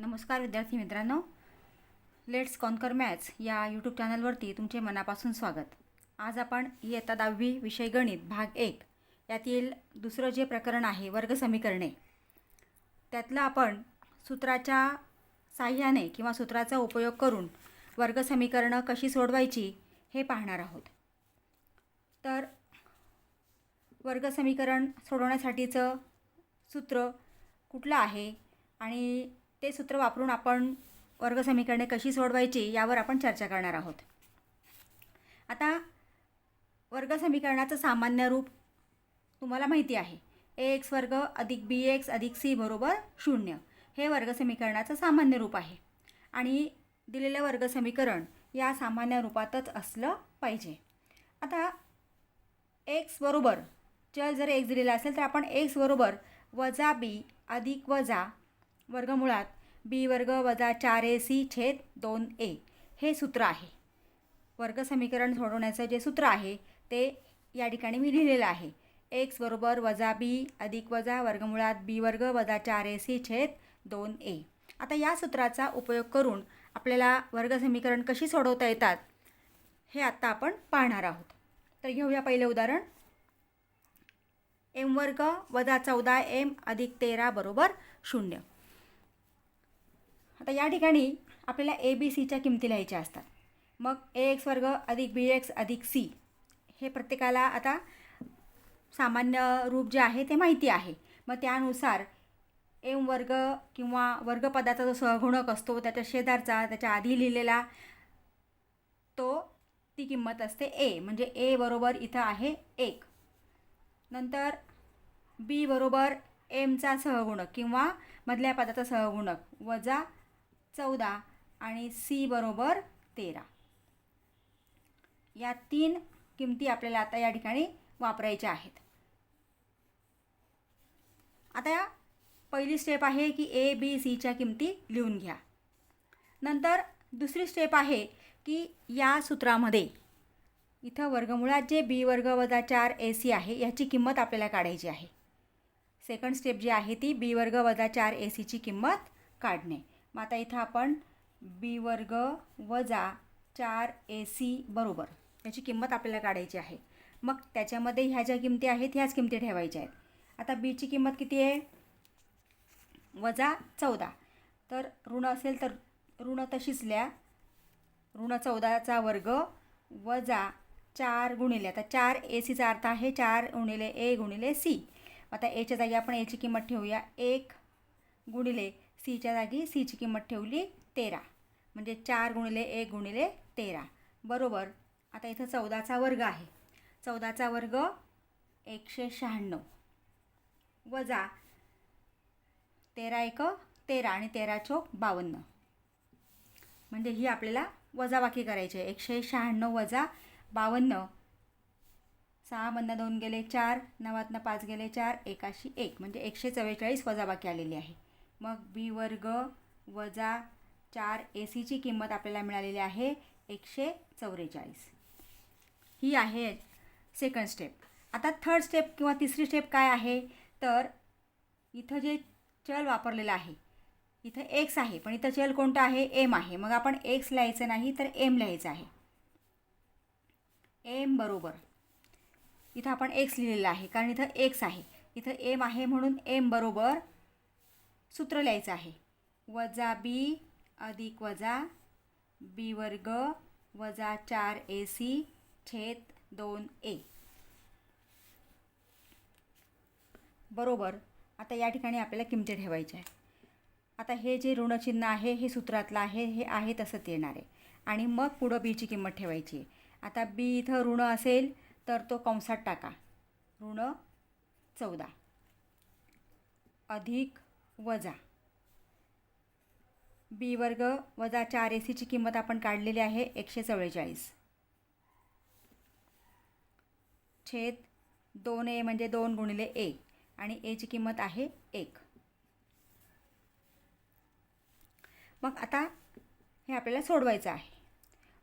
नमस्कार विद्यार्थी मित्रांनो. लेट्स कॉन्कर मॅथ्स या यूट्यूब चॅनलवरती तुमचे मनापासून स्वागत. आज आपण इयत्ता दहावी विषय गणित भाग एक यातील दुसरं जे प्रकरण आहे वर्ग समीकरणे. त्यातलं आपण सूत्राच्या साह्याने किंवा सूत्राचा उपयोग करून वर्ग समीकरणं कशी सोडवायची हे पाहणार आहोत. तर वर्ग समीकरण सोडवण्यासाठीचं सूत्र कुठलं आहे आणि ते सूत्र वापरून आपण वर्ग समीकरणे कशी सोडवायची यावर आपण चर्चा करणार आहोत. आता वर्ग समीकरणाचं सामान्य रूप तुम्हाला माहिती आहे. ए एक्स वर्ग अधिक बी एक्स अधिक सी बरोबर शून्य. हे वर्ग समीकरणाचं सामान्य रूप आहे. आणि दिलेलं वर्ग समीकरण या सामान्य रूपातच असलं पाहिजे. आता एक्स बरोबर चल जर एक्स दिलेला असेल तर आपण एक्स बरोबर वजा बी अधिक वजा वर्गमुळात बी वर्ग वजा चार ए सी छेद दोन ए हे सूत्र आहे. वर्ग समीकरण सोडवण्याचं जे सूत्र आहे ते या ठिकाणी मी लिहिलेलं आहे. एक्स बरोबर वजा बी अधिक वजा वर्गमुळात बी वर्ग वजा चार ए सी छेद दोन ए. आता या सूत्राचा उपयोग करून आपल्याला वर्ग समीकरण कशी सोडवता येतात हे आत्ता आपण पाहणार आहोत. तर घेऊया पहिले उदाहरण. एम वर्ग वजा चौदा एम अधिक तेरा बरोबर शून्य. आता या ठिकाणी आपल्याला ए बी सीच्या किमती लिहायच्या असतात. मग ए एक्स वर्ग अधिक बी एक्स अधिक सी हे प्रत्येकाला आता सामान्य रूप जे आहे ते माहिती आहे. मग त्यानुसार एम वर्ग किंवा वर्गपदाचा जो सहगुणक असतो त्याच्या शेजारचा त्याच्या आधी लिहिलेला तो ती किंमत असते ए म्हणजे ए बरोबर इथं आहे एक. नंतर बी बरोबर एमचा सहगुणक किंवा मधल्या पदाचा सहगुणक वजा चौदा आणि सी बरोबर तेरा. या तीन किमती आपल्याला आता या ठिकाणी वापरायच्या आहेत. आता या पहिली स्टेप आहे की ए बी सीच्या किमती लिहून घ्या. नंतर दुसरी स्टेप आहे की या सूत्रामध्ये इथं वर्गमुळात जे बी वर्ग वजा चार ए सी आहे याची किंमत आपल्याला काढायची आहे. सेकंड स्टेप जी आहे ती बी वर्ग वजा चार ए सीची किंमत काढणे. मग आता इथं आपण बी वर्ग वजा चार ए सी बरोबर. याची किंमत आपल्याला काढायची आहे. मग त्याच्यामध्ये ह्या ज्या किमती आहेत ह्याच किमती ठेवायच्या आहेत. आता बीची किंमत किती आहे? वजा चौदा. तर ऋण असेल तर ऋण तशीच लिहा ऋण चौदाचा वर्ग वजा चार गुणिले आता चार ए सीचा अर्थ आहे चार गुणिले ए गुणिले सी आता एच्या जागी आपण एची किंमत ठेवूया. एक गुणिले सीच्या जागी सीची किंमत ठेवली तेरा. म्हणजे चार गुणिले एक गुणिले तेरा. बरोबर. आता इथं चौदाचा वर्ग आहे. चौदाचा वर्ग एकशे शहाण्णव. वजा तेरा एक तेरा आणि तेरा चोक बावन्न. म्हणजे ही आपल्याला वजाबाकी करायची आहे. एकशे शहाण्णव वजा बावन्न. सहामधनं दोन गेले चार. नवातनं पाच गेले चार. एकाशी एक. म्हणजे एकशे चव्वेचाळीस वजाबाकी आलेली आहे. मग बी वर्ग वजा चार ए सीची किंमत आपल्याला मिळालेली आहे एकशे चौवेचाळीस. ही आहे सेकंड स्टेप आता थर्ड स्टेप किंवा तिसरी स्टेप काय आहे? तर इथं जे चल वापरलेलं आहे इथं एक्स आहे पण इथं चल कोणतं आहे? एम आहे. मग आपण एक्स लिहायचं नाही तर एम लिहायचं आहे. एम बरोबर. इथं आपण एक्स लिहिलेलं आहे कारण इथं एक्स आहे. इथं एम आहे म्हणून एम बरोबर सूत्र लिहायचं आहे. वजा बी अधिक वजा बी वर्ग वजा चार ए सी छेद दोन ए बरोबर. आता या ठिकाणी आपल्याला किमती ठेवायच्या आहे आता हे जे ऋणचिन्ह आहे हे सूत्रातलं आहे हे आहे तसंच येणार आहे. आणि मग पुढं बीची किंमत ठेवायची आहे. आता बी इथं ऋण असेल तर तो कंसात टाका. ऋण चौदा. अधिक वजा. बी वर्ग वजा चार ए सीची किंमत आपण काढलेली आहे एकशे चव्वेचाळीस. छेद दोन ए म्हणजे दोन गुणिले ए आणि एची किंमत आहे एक. मग आता हे आपल्याला सोडवायचं आहे.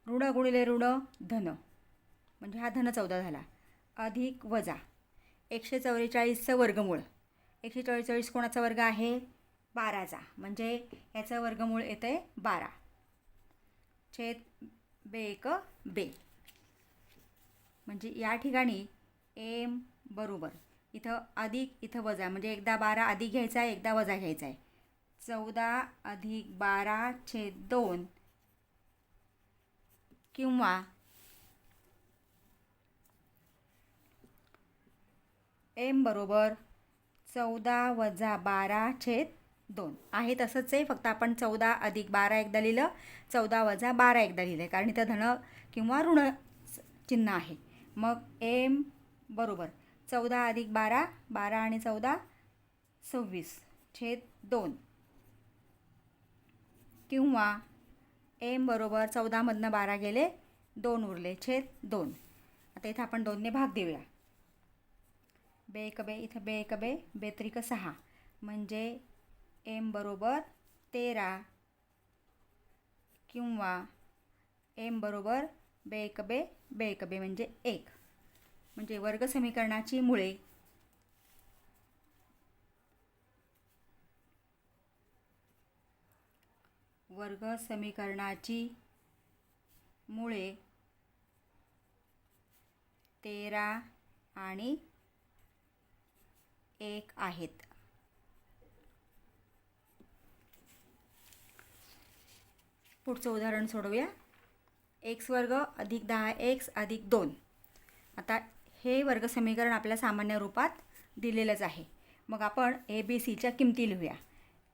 ऋण गुणिले ऋण धन. म्हणजे हा धन चौदा झाला. अधिक वजा. एकशे चव्वेचाळीसचं वर्गमूळ. एकशे चाळीस कोणाचा वर्ग आहे? बाराचा. म्हणजे याचं वर्गमूळ येतं आहे बारा. छेद बे एक बे. म्हणजे या ठिकाणी एम बरोबर. इथं अधिक इथं वजा. म्हणजे एकदा बारा अधिक घ्यायचा आहे एकदा वजा घ्यायचा आहे. चौदा अधिक बारा छेद दोन किंवा एम बरोबर चौदा वजा बारा छेद दोन. आहे तसंच आहे फक्त आपण चौदा अधिक बारा एकदा लिहिलं चौदा वजा बारा एकदा लिहिलं आहे कारण इथं धन किंवा ऋण चिन्ह आहे. मग एम बरोबर. चौदा अधिक बारा बारा आणि चौदा सव्वीस छेद दोन. किंवा एम बरोबर चौदामधनं बारा गेले दोन उरले छेद दोन. आता इथं आपण दोनने भाग देऊया. बे एक बे इथं बे एक बे बेत्रिक सहा. म्हणजे एम बरोबर तेरा किंवा एम बरोबर बे एक बे बे एक बे म्हणजे एक. म्हणजे वर्ग समीकरणाची मुळे. वर्ग समीकरणाची मुळे तेरा आणि एक आहेत. पुढचं उदाहरण सोडवूया. एक्स वर्ग अधिक दहा एक्स अधिक दोन. आता हे वर्ग समीकरण आपल्या सामान्य रूपात दिलेलंच आहे. मग आपण ए बी सीच्या किमती लिहूया.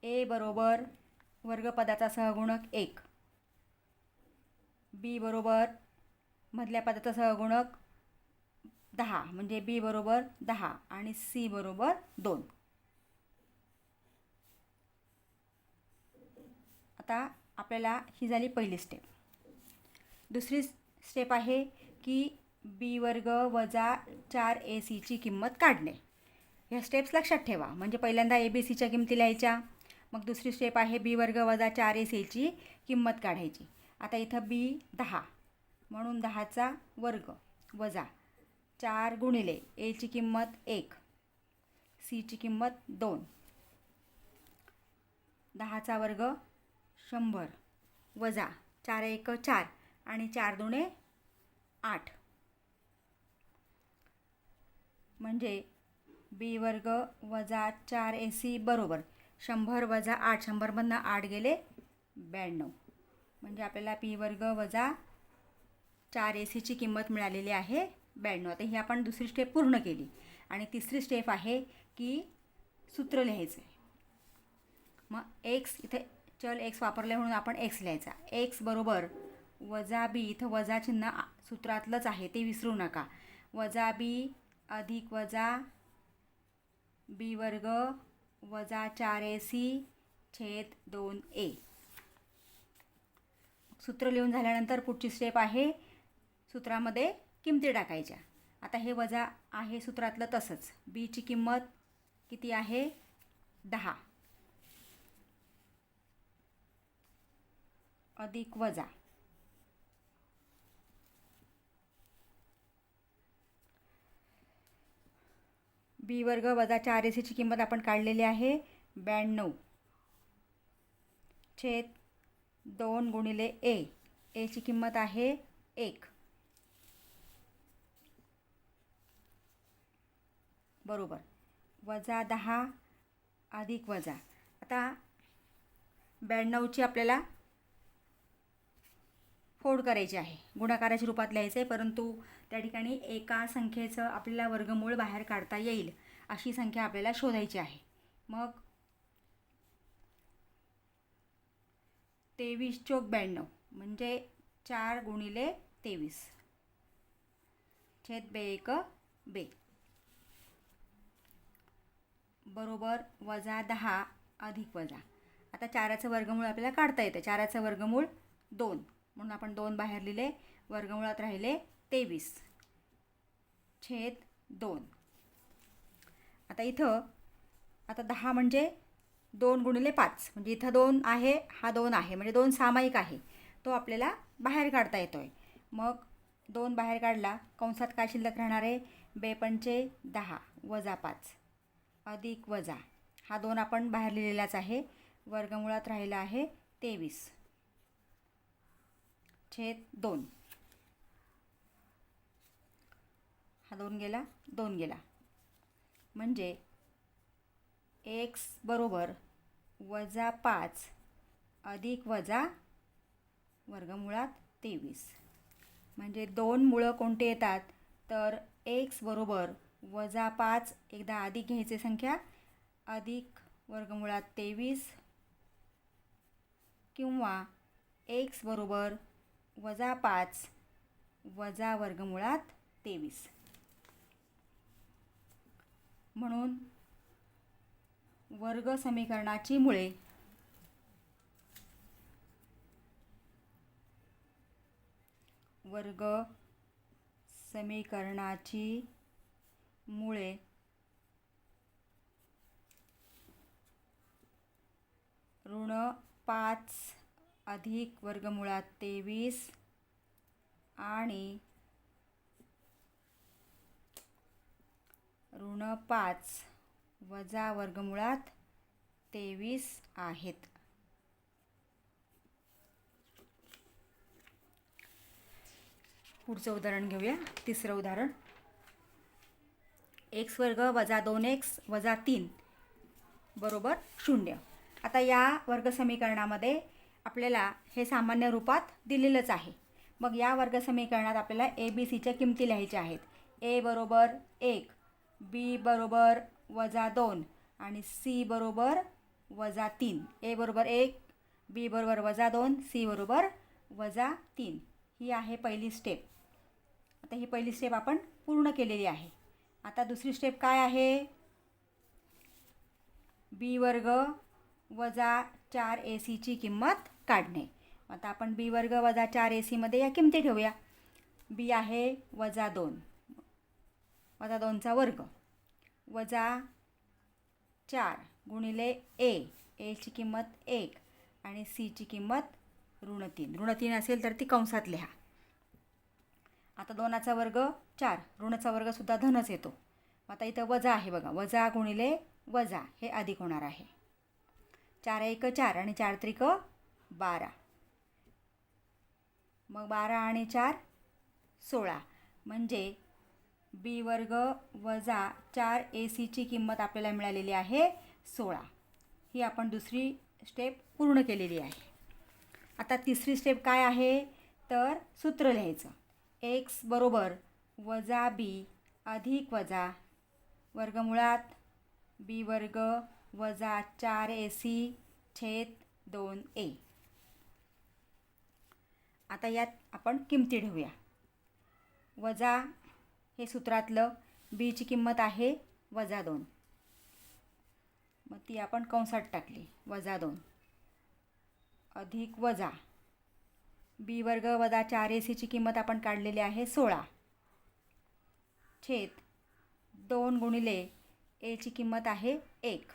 ए बरोबर वर्गपदाचा सहगुणक एक. बी बरोबर मधल्या पदाचा सहगुणक दहा म्हणजे बी बरोबर दहा आणि सी बरोबर दोन. आता आपल्याला ही झाली पहिली स्टेप दुसरी स्टेप आहे की बी वर्ग वजा चार ए सीची किंमत काढणे. ह्या स्टेप्स लक्षात ठेवा. म्हणजे पहिल्यांदा ए बी सीच्या किमती लिहायच्या. मग दुसरी स्टेप आहे बी वर्ग वजा चार ए सीची किंमत काढायची. आता इथं बी दहा. म्हणून दहाचा वर्ग वजा चार गुणिले एची किंमत एक. सीची किंमत दोन. दहाचा वर्ग शंभर. वजा चार एक चार आणि चार दुणे आठ. म्हणजे बी वर्ग वजा चार ए सी बरोबर. शंभर वजा आठ. शंभरमधनं आठ गेले ब्याण्णव. म्हणजे आपल्याला पी वर्ग वजा चार ए सीची किंमत मिळालेली आहे ब्याण्णव. आता ही आपण दुसरी स्टेप पूर्ण केली. आणि तिसरी स्टेप आहे की सूत्र लिहायचं आहे. मग एक्स इथे चल एक्स वापरले म्हणून आपण एक्स लिहायचा. एक्स बरोबर वजा बी इथं वजा चिन्ह सूत्रातलंच आहे ते विसरू नका. वजा बी अधिक वजा बी वर्ग वजा चार ए सी छेद दोन ए सूत्र लिहून झाल्यानंतर पुढची स्टेप आहे सूत्रामध्ये किमती टाकायच्या. आता हे वजा आहे सूत्रातलं तसंच. बीची किंमत किती आहे? दहा. अधिक वजा. बी वर्ग वजा चार एसीची किंमत आपण काढलेली आहे ब्याण्णव. छेद दोन गुणिले ए एची किंमत आहे एक. बरोबर. वजा दहा अधिक वजा. आता ब्याण्णवची आपल्याला फोड करायची आहे. गुणाकाराच्या रूपात लिहायचं आहे परंतु त्या ठिकाणी एका संख्येचं आपल्याला वर्गमूळ बाहेर काढता येईल अशी संख्या आपल्याला शोधायची आहे. मग तेवीस चोक ब्याण्णव म्हणजे चार गुणिले तेवीस. छेद बे एक बे. बरोबर वजा दहा अधिक वजा. आता चाराचं वर्गमूळ आपल्याला काढता येतं. चाराचं वर्गमूळ दोन. म्हणून आपण दोन बाहेर लिहिले. वर्गमुळात राहिले तेवीस. छेद दोन. आता इथं आता दहा म्हणजे दोन गुणिले पाच. म्हणजे इथं दोन आहे हा दोन आहे. म्हणजे दोन सामायिक आहे. तो आपल्याला बाहेर काढता येतो आहे मग दोन बाहेर काढला कंसात काय शिल्लक राहणार आहे? बेपंचे दहा वजा पाच. अधिक वजा. हा दोन आपण बाहेर लिहिलेलाच आहे. वर्गमुळात राहिला आहे तेवीस. छेद दोन. हा दोन गेला दोन गेला. म्हणजे एक्स बरोबर वजा पाच अधिक वजा वर्गमुळात तेवीस. म्हणजे दोन मुळं कोणते येतात? तर एक्स बरोबर वजा पाच. एकदा अधिक घ्यायचे संख्या. अधिक वर्गमुळात तेवीस. किंवा एक्स बरोबर वजा पाच. वजा वर्गमुळात तेवीस. म्हणून वर्ग समीकरणाची मुळे वर्ग समीकरणाची मुळे. ऋण पाच अधिक वर्गमुळात तेवीस आणि ऋण पाच वजा वर्गमुळात तेवीस आहेत. पुढचं उदाहरण घेऊया. तिसरं उदाहरण. एक्स वर्ग वजा दोन एक्स वजा तीन बरोबर शून्य. आता या वर्गसमीकरणामध्ये आपल्याला हे सामान्य रूपात दिलेलंच आहे. मग या वर्गसमीकरणात आपल्याला ए बी सीच्या किमती लिहायच्या आहेत. ए बरोबर एक बी बरोबर वजा दोन आणि सी बरोबर वजा तीन. ए बरोबर एक बी बरोबर वजा दोन सी बरोबर वजा तीन. ही आहे पहिली स्टेप आता ही पहिली स्टेप आपण पूर्ण केलेली आहे. आता दुसरी स्टेप काय आहे? बी वर्ग वजा चार ए सीची किंमत काढणे. आता आपण बी वर्ग वजा चार ए सीमध्ये या किमती ठेवूया. बी आहे वजा दोन. वजा दोनचा वर्ग. वजा चार गुणिले ए एची किंमत एक आणि सीची किंमत ऋण तीन. ऋण तीन असेल तर ती कंसात लिहा. आता दोनाचा वर्ग चार. ऋणचा वर्गसुद्धा धनच येतो. आता इथं वजा आहे बघा. वजा गुणिले वजा हे अधिक होणार आहे. चार एक चार आणि चार त्रिक बारा. मग बारा आणि चार सोळा. म्हणजे बी वर्ग वजा चार ए सीची किंमत आपल्याला मिळालेली आहे सोळा. ही आपण दुसरी स्टेप पूर्ण केलेली आहे. आता तिसरी स्टेप काय आहे? तर सूत्र लिहायचं. एक्स बरोबर वजा बी अधिक वजा वर्गमुळात बी वर्ग वजा चार ए सी छेद दोन ए. आता यात आपण किमती ठेवूया. वजा हे सूत्रातलं बीची किंमत आहे वजा दोन. मग ती आपण कंसात टाकली वजा दोन. अधिक वजा बी वर्ग वजा चार ए सीची किंमत आपण काढलेली आहे सोळा. छेद दोन गुणिले एची किंमत आहे एक.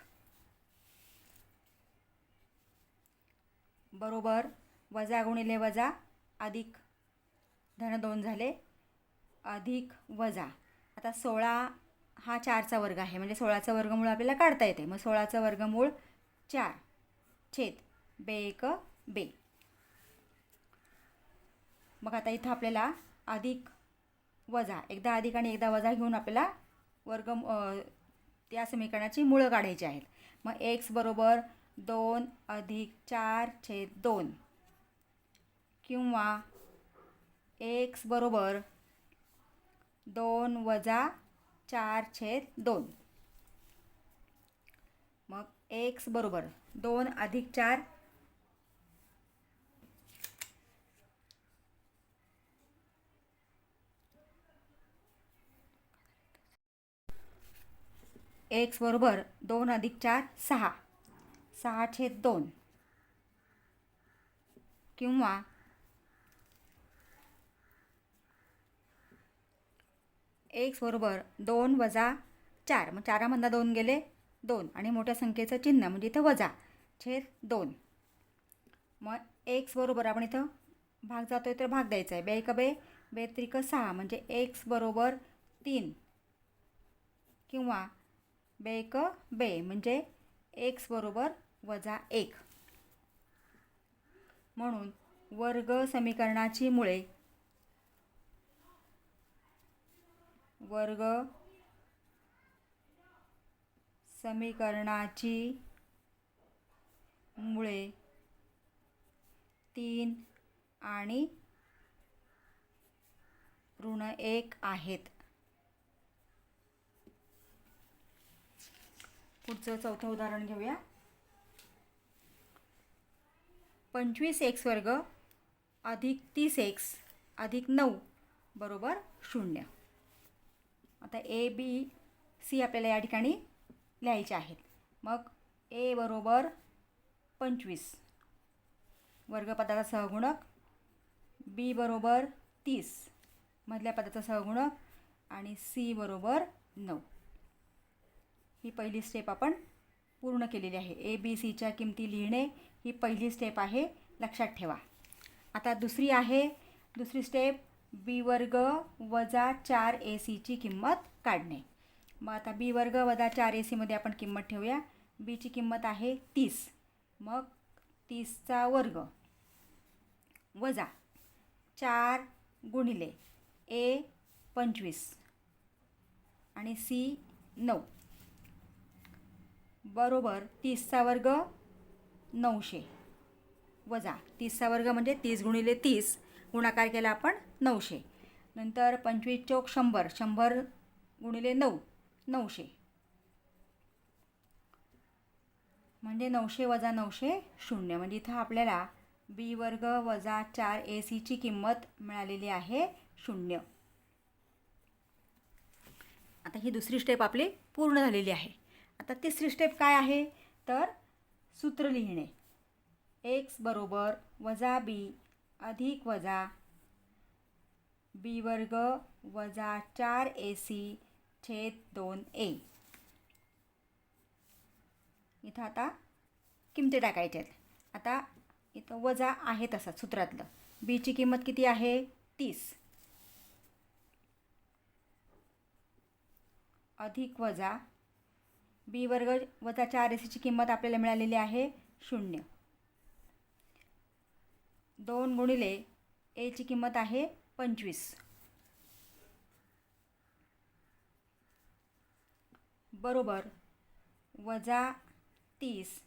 बरोबर वजा गुणिले वजा अधिक धन दोन झाले अधिक वजा. आता सोळा हा चारचा वर्ग आहे म्हणजे सोळाचं वर्गमूळ आपल्याला काढता येते. मग सोळाचं वर्गमूळ चार. छेद बे एक बे. मग आता इथं आपल्याला अधिक वजा एकदा अधिक आणि एकदा वजा घेऊन आपल्याला वर्ग त्या समीकरणाची मुळं काढायची आहेत. मग एक्स बरोबर दोन अधिक चार छेद दोन किंवा एक्स बरोबर दोन वजा चार छेद दोन. मग एक्स बरोबर दोन अधिक चार एक्स बरोबर दोन अधिक चार सहा. सहा छेद दोन. किंवा एक्स बरोबर दोन वजा चार. मग चारामधला दोन गेले दोन. आणि मोठ्या संख्येचं चिन्ह म्हणजे इथं वजा छेद दोन. मग एक्स बरोबर आपण इथं भाग जातो आहे तर भाग द्यायचा आहे. बे एक बे बे त्रिक सहा. म्हणजे एक्स बरोबर तीन. किंवा बेक बे म्हणजे एक्स बरोबर वजा एक. म्हणून वर्ग समीकरणाची मुळे वर्ग समीकरणाची मुळे तीन आणि ऋण एक आहेत. पुढचं चौथं उदाहरण घेऊया. पंचवीस एक्स वर्ग अधिक तीस एक्स अधिक नऊ बरोबर शून्य. आता ए बी सी आपल्याला या ठिकाणी लिहायचे आहेत. मग ए बरोबर पंचवीस वर्गपदाचा सहगुणक बी बरोबर तीस मधल्या पदाचा सहगुणक आणि सी बरोबर नऊ. ही पहिली स्टेप आपण पूर्ण केलेली आहे. ए बी सीच्या किमती लिहिणे ही पहिली स्टेप आहे. लक्षात ठेवा. आता दुसरी आहे. दुसरी स्टेप बी वर्ग वजा चार ए सीची किंमत काढणे. मग आता बी वर्ग वजा चार ए सीमध्ये आपण किंमत ठेवूया. बीची किंमत आहे तीस. मग तीसचा वर्ग वजा चार गुणिले ए पंचवीस आणि सी नऊ. बरोबर तीसचा वर्ग नऊशे. वजा तीसचा वर्ग म्हणजे तीस गुणिले तीस गुणाकार केला आपण नऊशे. नंतर पंचवीस चौक शंभर शंभर गुणिले नऊ नऊशे. म्हणजे नऊशे वजा नऊशे शून्य. म्हणजे इथं आपल्याला बी वर्ग वजा चार ए सीची किंमत मिळालेली आहे शून्य. आता ही दुसरी स्टेप आपली पूर्ण झालेली आहे. आता तिसरी स्टेप काय आहे? तर सूत्र लिहिणे. एक्स बरोबर वजा बी अधिक वजा बी वर्ग वजा चार ए सी छेद दोन ए इथं आता किमती टाकायच्या आहेत. आता इथं वजा आहे तसं सूत्रातलं. बीची किंमत किती आहे? तीस. अधिक वजा बी वर्ग वजा चार सीची किंमत आपल्याला मिळालेली आहे शून्य. दोन गुणिले एची किंमत आहे पंचवीस. बरोबर वजा तीस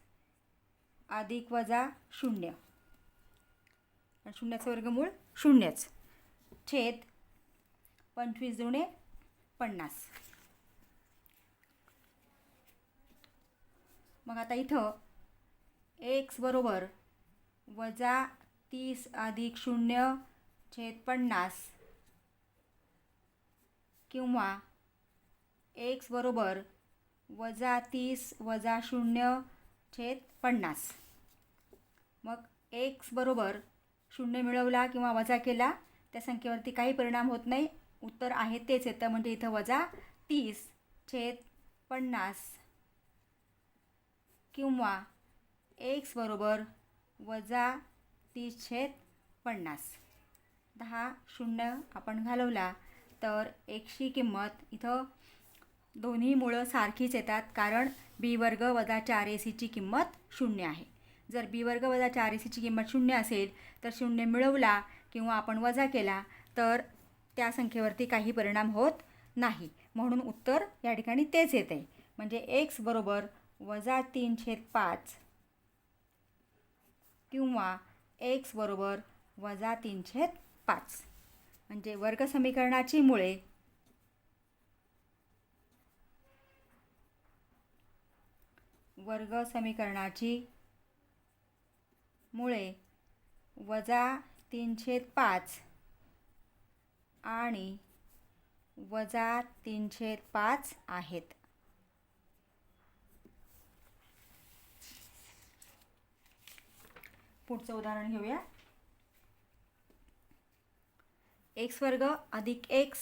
अधिक वजा शून्य. शून्याचं वर्गमूळ शून्यच. छेद पंचवीस जुणे पन्नास. मग आता इथं एक्स बरोबर वजा तीस अधिक शून्य छेद पन्नास किंवा एक्स बरोबर वजा तीस वजा शून्य छेद पन्नास. मग एक्स बरोबर शून्य मिळवला किंवा वजा केला त्या संख्येवरती काही परिणाम होत नाही. उत्तर आहे तेच येतं म्हणजे इथं वजा तीस छेद पन्नास. किंवा एक्स बरोबर वजा तीस छेद पन्नास. दहा शून्य आपण घालवला तर एकशी किंमत इथं दोन्ही मुळं सारखीच येतात कारण बी वर्ग वजा चार ए सीची किंमत शून्य आहे. जर बी वर्ग वजा चार ए सीची किंमत शून्य असेल तर शून्य मिळवला किंवा आपण वजा केला तर त्या संख्येवरती काही परिणाम होत नाही. म्हणून उत्तर या ठिकाणी तेच येते म्हणजे एक्स बरोबर वजा तीन छेद पाच. किंवा एक्स बरोबर वजा तीन छेद पाच. म्हणजे वर्गसमीकरणाची मुळे वर्ग समीकरणाची मुळे वजा तीन छेद पाच आणि वजा तीन छेद पाच आहेत. पुढचं उदाहरण घेऊया. एक्स वर्ग अधिक एक्स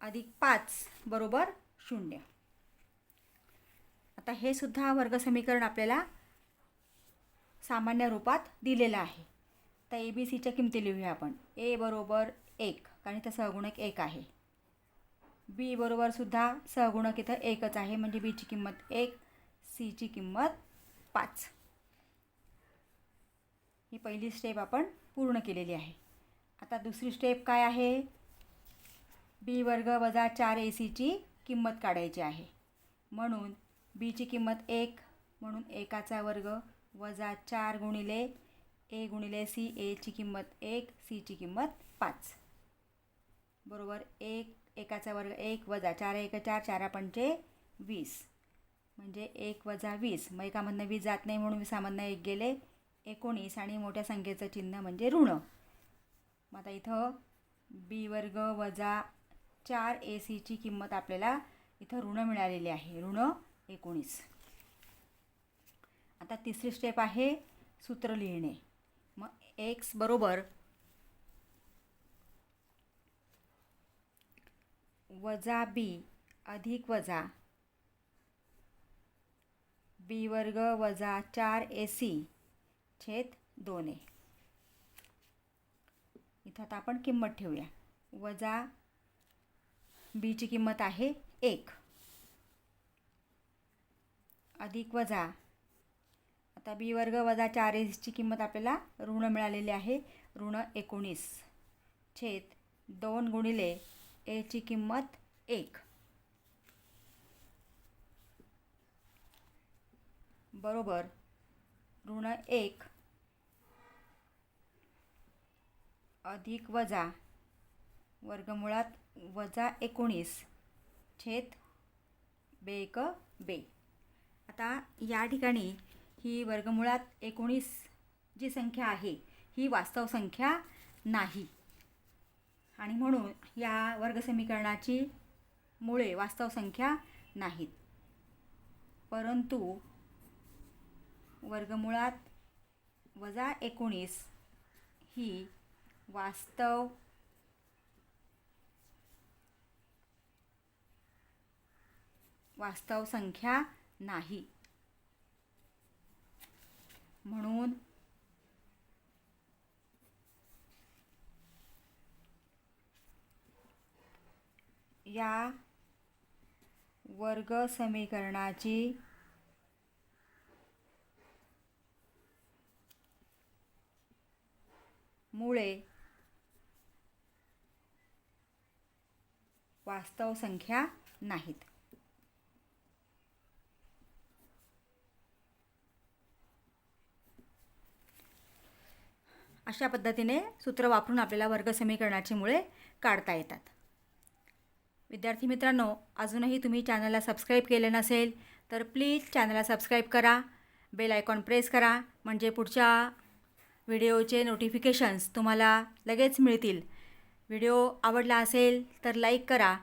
अधिक पाच बरोबर शून्य. आता हे सुद्धा वर्ग समीकरण आपल्याला सामान्य रूपात दिलेलं आहे. तर ए बी सीच्या किमती लिहूया आपण. ए बरोबर एक कारण इथं सहगुणक एक आहे. बी बरोबर सुद्धा सहगुणक इथं एकच आहे म्हणजे बीची किंमत एक सीची किंमत पाच. ही पहिली स्टेप आपण पूर्ण केलेली आहे. आता दुसरी स्टेप काय आहे? बी वर्ग वजा चार ए सीची किंमत काढायची आहे. म्हणून बीची किंमत एक म्हणून एकाचा वर्ग वजा चार गुणिले ए गुणिले सी एची किंमत एक सीची किंमत पाच. बरोबर एक एकाचा वर्ग एक वजा चार एक चार चारा पंचे वीस. म्हणजे एक वजा वीस. मग एकामधनं वीस जात नाही म्हणून विसामधनं एक गेले. एकोणीस आणि मोठ्या संख्येचं चिन्ह म्हणजे ऋण. मग आता इथं बी वर्ग वजा चार ए सीची किंमत आपल्याला इथं ऋण मिळालेली आहे. ऋण एकोणीस. आता तिसरी स्टेप आहे सूत्र लिहिणे. मग एक्स बरोबर वजा बी अधिक वजा बी वर्ग वजा चार ए सी छेद दोन ए. इथं आता आपण किंमत ठेवूया. वजा बीची किंमत आहे एक. अधिक वजा. आता बी वर्ग वजा चार एसची किंमत आपल्याला ऋण मिळालेली आहे. ऋण एकोणीस. छेद दोन गुणिले एची किंमत एक. बरोबर. ऋण एक. अधिक वजा. वर्गमुळात वजा एकोणीस. छेद बेक बे. आता या ठिकाणी ही वर्गमुळात एकोणीस जी संख्या आहे ही वास्तव संख्या नाही. आणि म्हणून या वर्गसमीकरणाची मुळे वास्तव संख्या नाहीत. परंतु वर्गमुळात वजा एकोणीस ही वास्तव वास्तव संख्या नाही. म्हणून या वर्ग समीकरणाची मुळे वास्तव संख्या नाहीत. अशा पद्धतीने सूत्र वापरून आपल्याला वर्ग समीकरणाची मुळे काढता येतात. विद्यार्थी मित्रांनो अजूनही तुम्ही चॅनलला सबस्क्राईब केले नसेल तर प्लीज चॅनलला सबस्क्राईब करा बेल आयकॉन प्रेस करा म्हणजे पुढच्या व्हिडिओचे नोटिफिकेशन्स तुम्हाला लगेच मिळतील. व्हिडिओ आवडला असेल तर लाईक करा